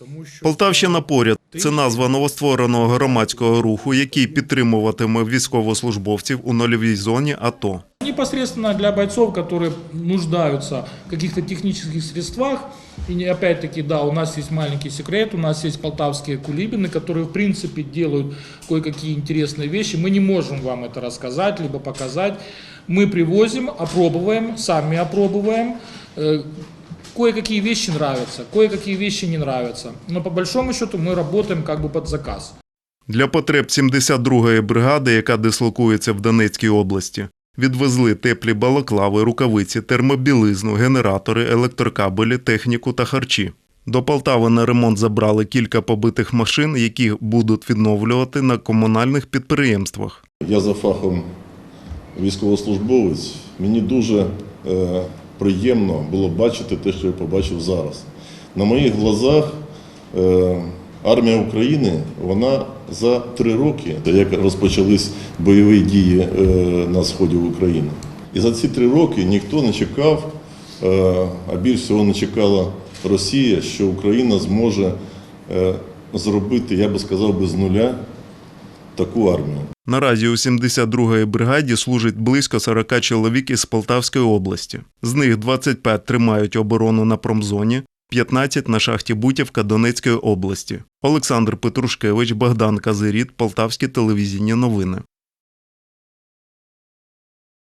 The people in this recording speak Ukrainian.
Тому що Полтавщина поряд це назва новоствореного громадського руху, який підтримуватиме військовослужбовців у нульовій зоні АТО. Непосредственно для бойцов, которые нуждаются в каких-то технических средствах. И не- опять-таки, да, у нас есть маленький секрет, у нас есть полтавские кулибины, которые, в принципе, делают кое-какие интересные вещи. Мы не можем вам это рассказать, либо показать. Мы привозим, опробуем, сами опробуем. Э, Кое-какие вещи нравятся, кое-какие вещи не нравятся. Но по большому счету мы работаем как бы под заказ. Для потреб 72-ї бригади, яка дислокується в Донецькій області, відвезли теплі балаклави, рукавиці, термобілизну, генератори, електрокабелі, техніку та харчі. До Полтави на ремонт забрали кілька побитих машин, які будуть відновлювати на комунальних підприємствах. Я за фахом військовослужбовець. Мені дуже е, приємно було бачити те, що я побачив зараз. На моїх глазах е, армія України вона за три роки, як розпочались бойові дії е, на сході України. І за ці три роки ніхто не чекав, е, а більш всього не чекала Росія, що Україна зможе зробити, я би сказав, з нуля таку армію. Наразі у 72-й бригаді служить близько 40 чоловік із Полтавської області. З них 25 тримають оборону на промзоні, 15 на шахті Бутівка Донецької області. Олександр Петрушкевич, Богдан Казиріт, Полтавські телевізійні новини.